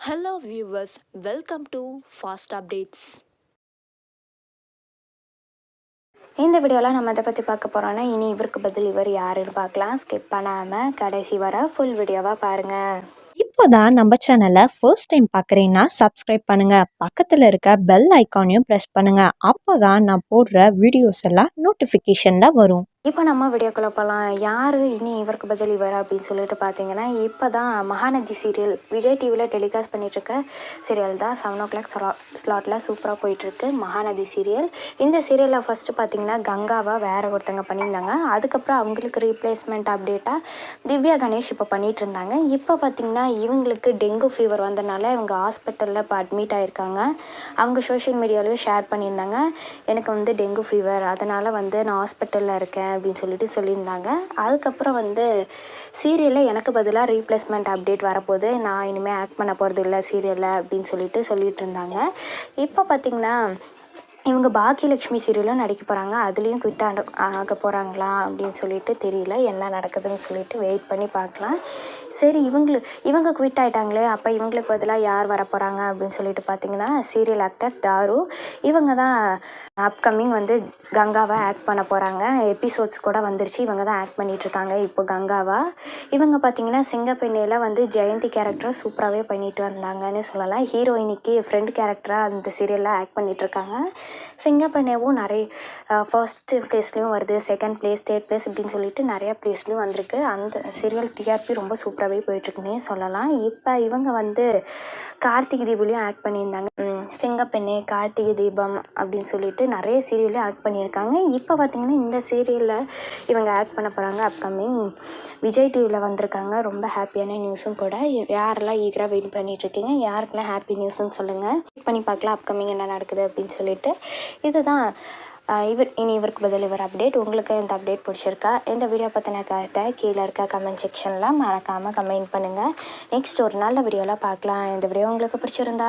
Hello viewers, welcome to Fast Updates. இந்த வீடியோவில் நம்ம எதை பற்றி பார்க்க போகிறோன்னா இனி இவருக்கு பதில் இவர் யாருன்னு பார்க்கலாம். ஸ்கிப் பண்ணாமல் கடைசி வர ஃபுல் வீடியோவாக பாருங்கள் இப்போதான் நம்ம சேனலை ஃபர்ஸ்ட் டைம் பார்க்குறீங்கன்னா சப்ஸ்கிரைப் பண்ணுங்க. பக்கத்தில் இருக்க பெல் ஐக்கானையும் ப்ரெஸ் பண்ணுங்க. அப்போதான் நான் போடுற வீடியோஸ் எல்லாம் நோட்டிஃபிகேஷனில் வரும். இப்போ நம்ம வீடியோக்குள்ளே போகலாம் யார் இனி இவருக்கு பதில் இவர் அப்படின்னு சொல்லிட்டு பார்த்தீங்கன்னா இப்போ தான் மகாநதி சீரியல் விஜய் டிவியில் டெலிகாஸ்ட் பண்ணிகிட்ருக்க சீரியல் தான் செவன் ஓ கிளாக் ஸ்லா ஸ்லாட்டில் சூப்பராக போயிட்டுருக்கு மகாநதி சீரியல் இந்த சீரியலில் ஃபஸ்ட்டு பார்த்தீங்கன்னா கங்காவை வேறு ஒருத்தங்க பண்ணியிருந்தாங்க. அதுக்கப்புறம் அவங்களுக்கு ரீப்ளேஸ்மெண்ட் அப்டேட்டாக திவ்யா கணேஷ் இப்போ பண்ணிகிட்டு இருந்தாங்க. இப்போ பார்த்தீங்கன்னா இவங்களுக்கு டெங்கு ஃபீவர் வந்தனால இவங்க ஹாஸ்பிட்டலில் இப்போ அட்மிட் ஆகிருக்காங்க அவங்க சோஷியல் மீடியாவிலையும் ஷேர் பண்ணியிருந்தாங்க. எனக்கு வந்து டெங்கு ஃபீவர் அதனால் வந்து நான் ஹாஸ்பிட்டலில் இருக்கேன். அப்படின்னு சொல்லிட்டு சொல்லியிருந்தாங்க. அதுக்கப்புறம் வந்து சீரியலில் எனக்கு பதிலாக ரீப்ளேஸ்மெண்ட் அப்டேட் வரப்போகுது. நான் இனிமேல் ஆக்ட் பண்ண போகிறது இல்லை சீரியலில் அப்படின்னு சொல்லிட்டு சொல்லிட்டு இருந்தாங்க. இப்போ பார்த்திங்கன்னா இவங்க பாக்கியலட்சுமி சீரியலும் நடிக்க போகிறாங்க அதுலேயும் குவிட் ஆக ஆக போகிறாங்களா அப்படின்னு சொல்லிட்டு தெரியல. என்ன நடக்குதுன்னு சொல்லிட்டு வெயிட் பண்ணி பார்க்கலாம். சரி இவங்களு இவங்க குவிட் ஆகிட்டாங்களே அப்போ இவங்களுக்கு பதிலாக யார் வர போகிறாங்க அப்படின்னு சொல்லிட்டு பார்த்தீங்கன்னா சீரியல் ஆக்டர் தாரு. இவங்க தான் அப்கமிங் வந்து கங்காவை ஆக்ட் பண்ண போகிறாங்க எபிசோட்ஸ் கூட வந்துருச்சு. இவங்க தான் ஆக்ட் பண்ணிகிட்ருக்காங்க இப்போ கங்காவா. இவங்க பார்த்தீங்கன்னா சிங்கப்பெண்ணையில் வந்து ஜெயந்தி கேரக்டரை சூப்பராகவே பண்ணிட்டு வந்தாங்கன்னு சொல்லலாம். ஹீரோயினிக்கு ஃப்ரெண்ட் கேரக்டராக அந்த சீரியலில் ஆக்ட் பண்ணிகிட்ருக்காங்க சிங்கப்பெண்ணேவும் நிறைய ஃபர்ஸ்ட்டு ப்ளேஸ்லேயும் வருது செகண்ட் ப்ளேஸ் தேர்ட் ப்ளேஸ் இப்படின்னு சொல்லிட்டு நிறையா ப்ளேஸ்லேயும் வந்திருக்கு. அந்த சீரியல் டிஆர்பி ரொம்ப சூப்பராகவே போயிட்டுருக்குன்னே சொல்லலாம். இப்போ இவங்க வந்து கார்த்திகை தீபுலையும் ஆக்ட் பண்ணியிருந்தாங்க. சிங்கப்பெண்ணே கார்த்திகை தீபம் அப்படின்னு சொல்லிட்டு நிறைய சீரியல்லையும் ஆக்ட் பண்ணியிருக்காங்க. இப்போ பார்த்திங்கன்னா இந்த சீரியலில் இவங்க ஆக்ட் பண்ண போகிறாங்க அப்கமிங் விஜய் டிவியில் வந்திருக்காங்க. ரொம்ப ஹாப்பியான நியூஸும் கூட. யாரெல்லாம் ஈகராக வெயிட் பண்ணிகிட்ருக்கீங்க யாருக்கெல்லாம் ஹாப்பி நியூஸ்னு சொல்லுங்கள் வெயிட் பண்ணி பார்க்கலாம் அப்கமிங் என்ன நடக்குது அப்படின்னு சொல்லிட்டு. இதுதான் இவர் இனி இவருக்கு பதில் இவர் அப்டேட் உங்களுக்கு இந்த அப்டேட் பிடிச்சிருக்கா? இந்த வீடியோ பற்றின கருத்தை கீழே இருக்க கமெண்ட் செக்ஷனில் மறக்காமல் கமெண்ட் பண்ணுங்கள் நெக்ஸ்ட் ஒரு நல்ல வீடியோவில் பார்க்கலாம். இந்த வீடியோ உங்களுக்கு பிடிச்சிருந்தா